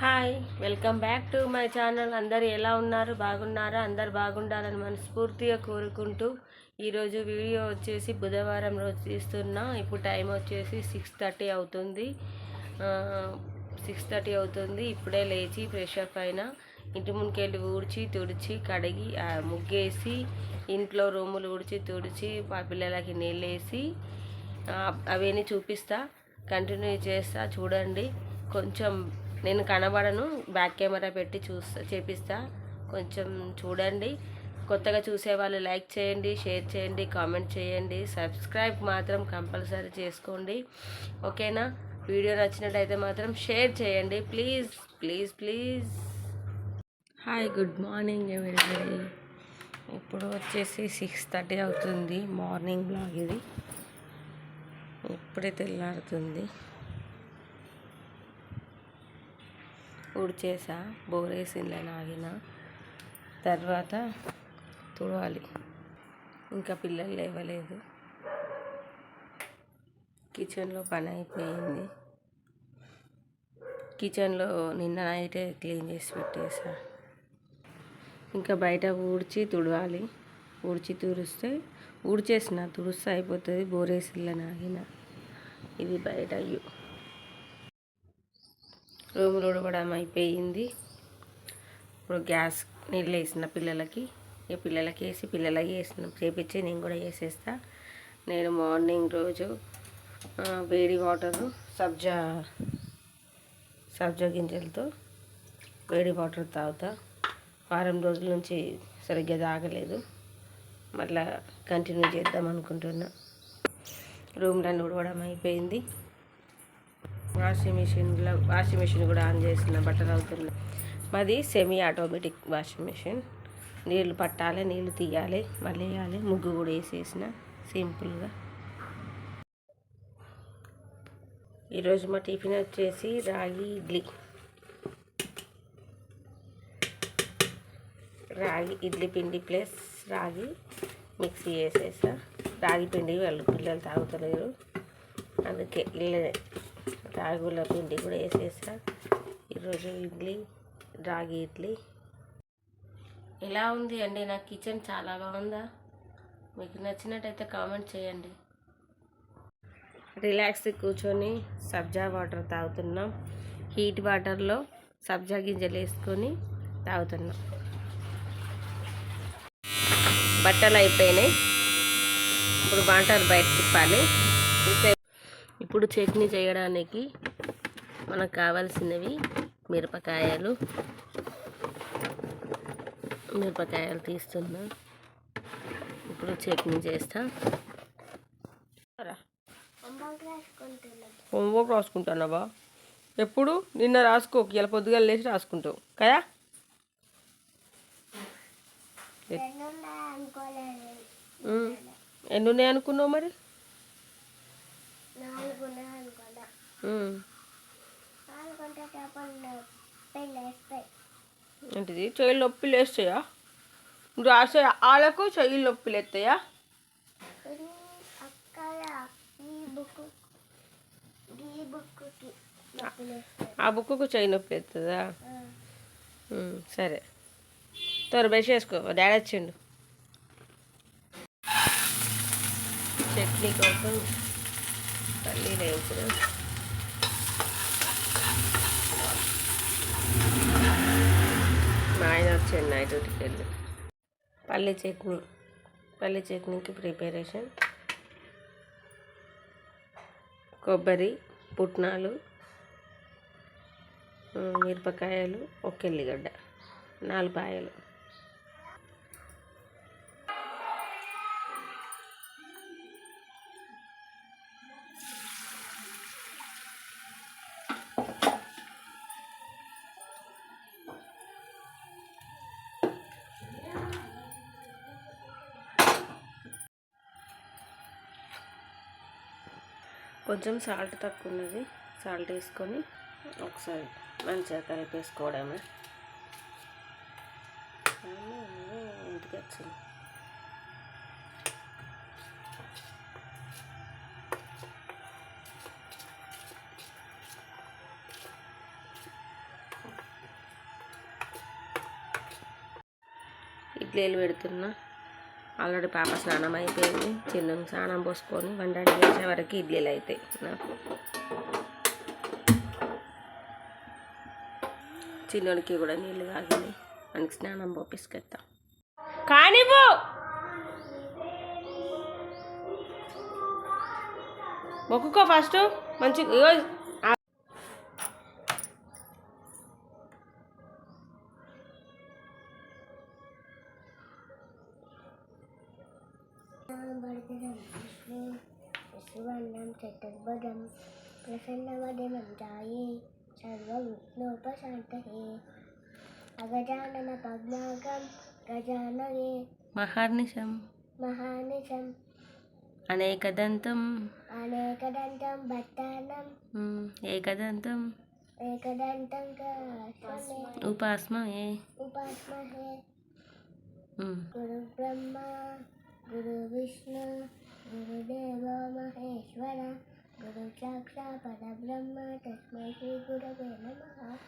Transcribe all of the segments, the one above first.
Hi welcome back to my channel. అందరు ఎలా ఉన్నారు? బాగున్నారా? అందరు బాగుండాలని మనస్ఫూర్తిగా కోరుకుంటూ ఈరోజు వీడియో వచ్చేసి బుధవారం రోజు తీస్తున్నా. ఇప్పుడు టైం వచ్చేసి సిక్స్ థర్టీ అవుతుంది. సిక్స్ థర్టీ అవుతుంది. ఇప్పుడే లేచి ఫ్రెష్ అప్ అయినా ఇంటి ముందుకెళ్ళి ఊడ్చి తుడిచి కడిగి ముగ్గేసి ఇంట్లో రూములు ఊడ్చి తుడిచి మా పిల్లలకి నీళ్ళేసి అవన్నీ చూపిస్తా. కంటిన్యూ చేస్తా. చూడండి. కొంచెం నేను కనబడను బ్యాక్ కెమెరా పెట్టి చూస్తా చేపిస్తా. కొంచెం చూడండి. కొత్తగా చూసే వాళ్ళు లైక్ చేయండి షేర్ చేయండి కామెంట్ చేయండి. సబ్స్క్రైబ్ మాత్రం కంపల్సరీ చేసుకోండి. ఓకేనా? వీడియో నచ్చినట్టయితే మాత్రం షేర్ చేయండి. Please please please. Hi good morning everybody ఇప్పుడు వచ్చేసి సిక్స్ థర్టీ అవుతుంది. మార్నింగ్ బ్లాగ్ ఇది. ఇప్పుడే తెల్లారుతుంది. ఉడిచేసా బోరేసిందిలే నాగిన తర్వాత తుడవాలి. ఇంకా పిల్లలు లేవలేదు. కిచెన్లో పని అయిపోయింది. కిచెన్లో నిన్న నైటే క్లీన్ చేసి పెట్టేసా. ఇంకా బయట ఊడ్చి తుడవాలి. ఊడ్చి తుడిస్తే ఊడ్చేసిన తుడిస్తే అయిపోతుంది బోరేసిల్ల నాగిన ఇది బయట వ్యూ రూమ్ ఉడవడం అయిపోయింది. ఇప్పుడు గ్యాస్ నీళ్ళు వేసిన పిల్లలకి ఈ పిల్లలకి వేసి పిల్లలకి వేసిన చేపించి నేను కూడా వేసేస్తా నేను మార్నింగ్ రోజు వేడి వాటరు సబ్జా సబ్జా గింజలతో వేడి వాటర్ తాగుతా. వారం రోజుల నుంచి సరిగ్గా తాగలేదు. మళ్ళా కంటిన్యూ చేద్దాం అనుకుంటున్నా. రూమ్లో ఉడవడం అయిపోయింది. వాషింగ్ మిషన్లో వాషింగ్ మిషన్ కూడా ఆన్ చేసిన బట్టలు అవుతుంది మాది సెమీ ఆటోమేటిక్ వాషింగ్ మిషన్ నీళ్ళు పట్టాలి నీళ్ళు తీయాలి మళ్ళీ వేయాలి. ముగ్గు కూడా వేసేసిన సింపుల్గా ఈరోజు మా టిఫిన్ వచ్చేసి రాగి ఇడ్లీ. రాగి ఇడ్లీ పిండి ప్లస్ రాగి మిక్సీ వేసేసా. రాగి పిండి వాళ్ళు పిల్లలు తాగుతలేరు. అందుకే ఇల్లే రాగుల పిండి కూడా వేసేసా. ఈరోజు ఇడ్లీ రాగి ఇడ్లీ. ఎలా ఉంది అండి? నా కిచెన్ చాలా బాగుందా? మీకు నచ్చినట్టయితే కామెంట్ చేయండి. రిలాక్స్ కూర్చొని సబ్జా వాటర్ తాగుతున్నాం. హీట్ వాటర్లో సబ్జా గింజలు వేసుకొని తాగుతున్నాం. బట్టలు అయిపోయినాయి. ఇప్పుడు వాటర్ బయట తిప్పాలి. ఇప్పుడు చట్నీ చేయడానికి మనకు కావాల్సినవి మిరపకాయలు. మిరపకాయలు తీస్తున్నా. ఇప్పుడు చట్నీ చేస్తా. హోంవర్క్ రాసుకుంటున్నావా ఎప్పుడు? నిన్న రాసుకో ఇలా పొద్దుగా లేచి రాసుకుంటావు. కదా. ఎన్ని ఉన్నాయి అనుకున్నావు మరి. ఏంటిది? చెయ్యి నొప్పి లేస్తాయా? నువ్వు రాసే ఆళ్ళకు చెయ్యి నొప్పి లేస్తాయా? ఆ బుక్కు చెయ్యి నొప్పి లేస్తుందా సరే. త్వర బ్రష్ చేసుకో డాడీ వచ్చిండు. చట్నీ కోసం పల్లీలు వేపుడు మా ఆయన వచ్చాడు నైట్ డ్యూటీకి వెళ్ళి. పల్లి చట్నీ పల్లి చట్నీకి ప్రిపరేషన్. కొబ్బరి పుట్నాలు మిరపకాయలు ఒక ఎల్లిగడ్డ నాలుగు పాయలు. కొంచెం సాల్ట్ తక్కువ ఉన్నది సాల్ట్ వేసుకొని ఒకసారి మంచిగా కలిపేసుకోవడమే. ఇంటికి వచ్చింది ఇడ్లీలు పెడుతున్నా. ఆల్రెడీ పాప స్నానం అయిపోయింది. చిన్న స్నానం పోసుకొని వండడి చేసే వరకు ఇడ్లీలు అవుతాయి నాకు. చిన్నోడికి కూడా నీళ్ళు తాగింది. మనకి స్నానం పోపిసుకెత్తా కానివ్వు మొక్కుకో ఫస్ట్. మంచి ఇగో ఆ- శివన్నం చతుర్భుజం ప్రసన్నవదనం జాయే సర్వవిఘ్నోపశాంతయే. అగజానన పద్మాగం గజాననే మహర్నిశం. మహానిశం అనేకదంతం. అనేకదంతం భట్టానం ఏకదంతం. ఏకదంతం ఉపాస్మహే. ఉమ్, గురు బ్రహ్మ గురు విష్ణు సాక్షా పరబ్రహ్మ తస్మై శ్రీ గురవే నమః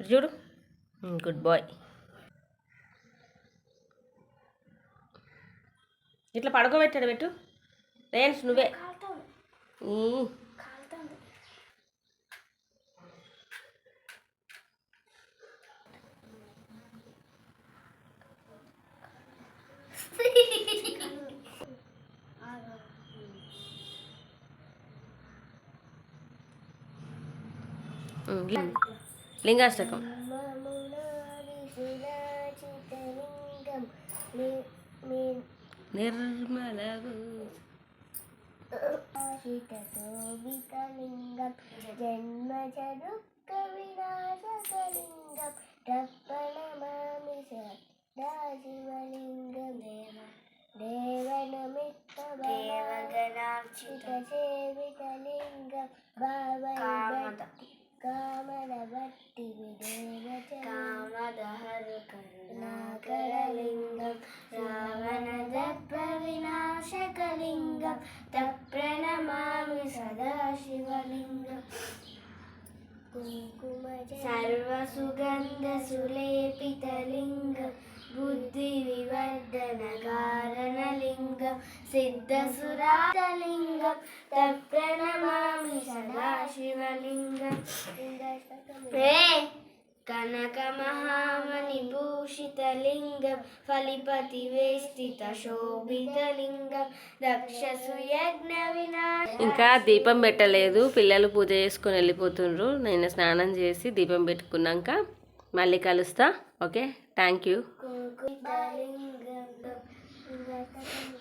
చూడు గుడ్ బాయ్ ఇట్లా పడుకోబెట్టాడు పెట్టు రేన్స్ నువ్వే ఈ. ఉమ్, లింగ- లింగాష్టకం మమునాదిశిలాచితలింగం ని- ని- నిర్మల శోభితలింగం జన్మజ దుఃఖ వినాశకలింగం కరుణాకరలింగం రావణ దేవనమిత్త వినాశకలింగం తప్రణమామి సదాశివలింగం సర్వసుగంధసులేపితలింగం బుద్ధి వివర్ధన కారణలింగం సిద్ధసురాతలింగం తప్రణమామి సదాశివలింగం. రే కనక మహామణి భూషితలింగం ఫలిపతి వేష్టిత శోభితలింగం దక్షసు యజ్ఞ వినాశ ఇంకా దీపం పెట్టలేదు. పిల్లలు పూజ చేసుకొని వెళ్ళిపోతుండ్రు. నేను స్నానం చేసి దీపం పెట్టుకున్నాక మళ్ళీ కలుస్తా. Okay? Thank you. Goodbye. Goodbye.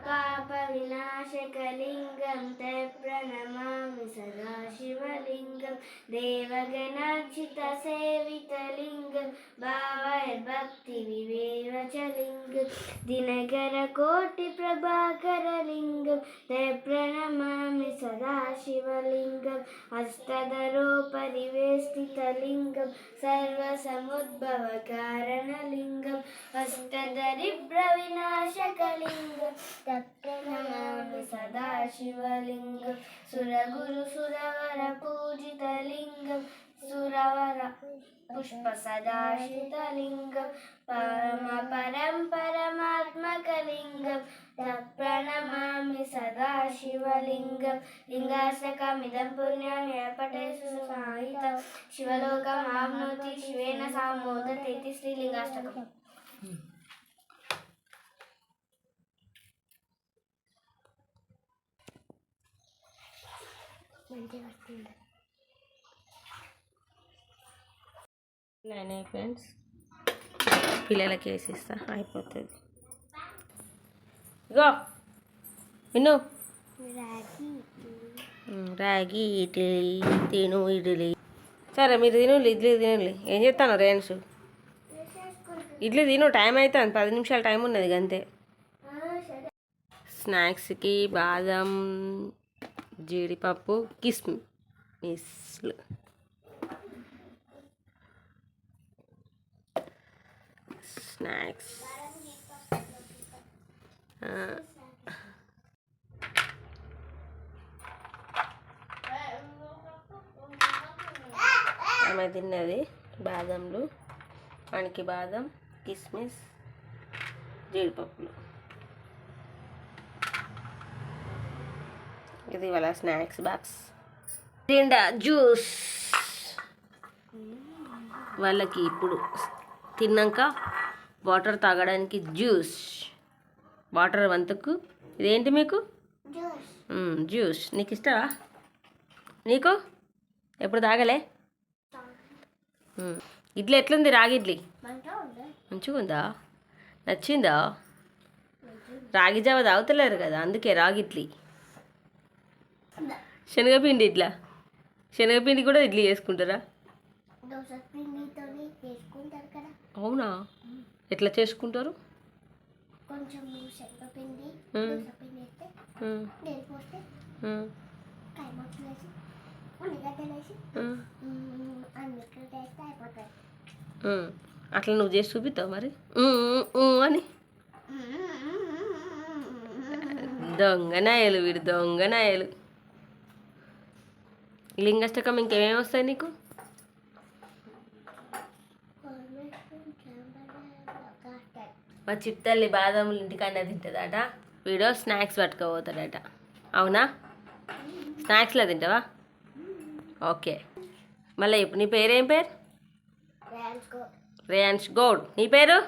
పాప వినాశకలింగం తే ప్రణమామి సదాశివలింగం దేవగణార్చిత సేవితలింగం భావైర్భక్తి వివేవచలింగం దినకర కోటి ప్రభాకర లింగం తే ప్రణమామి శివలింగ అష్టదరో పరివేష్టితలింగం సర్వసముద్భవ సురగురు సురవర పూజితలింగం సురవర పుష్ప సదాశితలింగం పరమ పరం పరమాత్మకలింగం ప్రణమామి సదాశివలింగం లింగాశకమిదం పుణ్యం ఏపటే సాహితం శివలోకం ఆప్నోతి శివేన సామోదతేతి శ్రీలింగాష్టకం. మంచిగా వస్తుంది నేనే ఫ్రెండ్స్. పిల్లలకి వేసిస్తా అయిపోతుంది. ఇగో విను రాగి ఇడ్లీ. తిను ఇడ్లీ. సరే మీరు తిను ఇడ్లీ తినండి. ఏం చేస్తాను రేన్స్ ఇడ్లీ తిను టైం అవుతుంది పది నిమిషాలు టైం ఉన్నది అంతే స్నాక్స్కి బాదం జీడిపప్పు కిస్మిస్లు. స్నాక్స్. ఆమె తిన్నది బాదంలు మనకి బాదం కిస్మిస్ జీడిపప్పులు. ఇది వాళ్ళ స్నాక్స్ బాక్స్. తిండా జ్యూస్. వాళ్ళకి ఇప్పుడు తిన్నాక వాటర్ తాగడానికి జ్యూస్. వాటర్ వంతుకు. ఇదేంటి మీకు? జ్యూస్. నీకు ఇష్టమా నీకు? ఎప్పుడు తాగలే. ఇడ్లీ ఎట్లుంది? రాగి ఇడ్లీ? మంచిగా ఉంది? మంచిగా ఉందా? నచ్చిందా? రాగి జావ తాగుతలేరు కదా అందుకే రాగి ఇడ్లీ. శనగపిండి ఇట్లా? శనగపిండి కూడా ఇడ్లీ చేసుకుంటారా? అవునా? ఎట్లా చేసుకుంటారు? కొంచెం శనగపిండి మ్మ్. దోశ పిండి వేస్తే మ్మ్, నీళ్ళు పోస్తే మ్మ్, కాయమొక్కలు వేసి ఉల్లిగడ్డలు వేసి మ్మ్, మ్మ్, అన్ని వేస్తే అయిపోతాయి. మ్మ్. అట్లా నువ్వు చేసి చూపిస్తావు మరి? అని? దొంగనాయలు వీడు దొంగనాయలు లింగష్టకం ఇంకేమేమి వస్తాయి నీకు మా చిప్తల్లి బాదములు ఇంటికన్నా తింటుందట వీడో స్నాక్స్ పట్టుకోపోతాడట అవునా? స్నాక్స్లో తింటావా? ఓకే మళ్ళీ ఇప్పుడు నీ పేరేం పేరు? రేయాన్ష్ గౌడ్ నీ పేరు?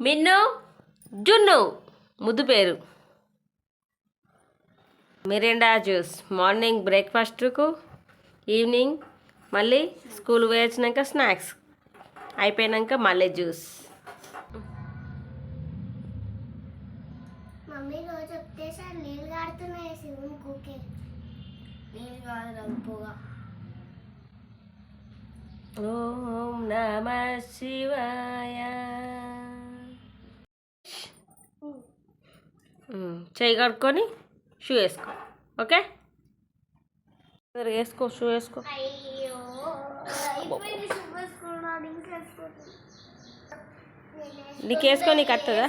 మిన్ను జున్ను. ముద్దు పేరు. Mirinda juice. మార్నింగ్ బ్రేక్ఫాస్ట్కు ఈవినింగ్ మళ్ళీ స్కూల్ వేయించినాక స్నాక్స్. అయిపోయినాక మళ్ళీ జ్యూస్. మమ్మీ రోజు చెప్తే సార్ నీళ్ళు కాడుతున్నాయి శివుని కూకే నీళ్ళు కాదు రంపుగా ఓం నమ శివాయ. చెయ్యి కడుక్కొని షూ వేసుకో. ఓకే? వేసుకో షూ వేసుకో. నీకు వేసుకో నీకు వస్తుందా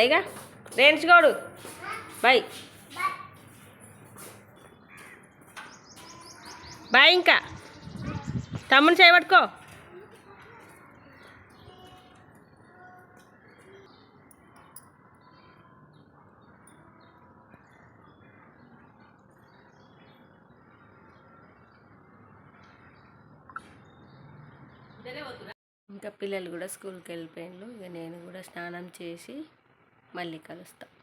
లేగా రేంజ్ గౌడు బాయ్ బాయ్ ఇంకా. తమ్ముని చేయబట్టుకో ఇంకా పిల్లలు కూడా స్కూల్కి వెళ్ళిపోయిండ్రు. ఇక నేను కూడా స్నానం చేసి మళ్ళీ కలుస్తాను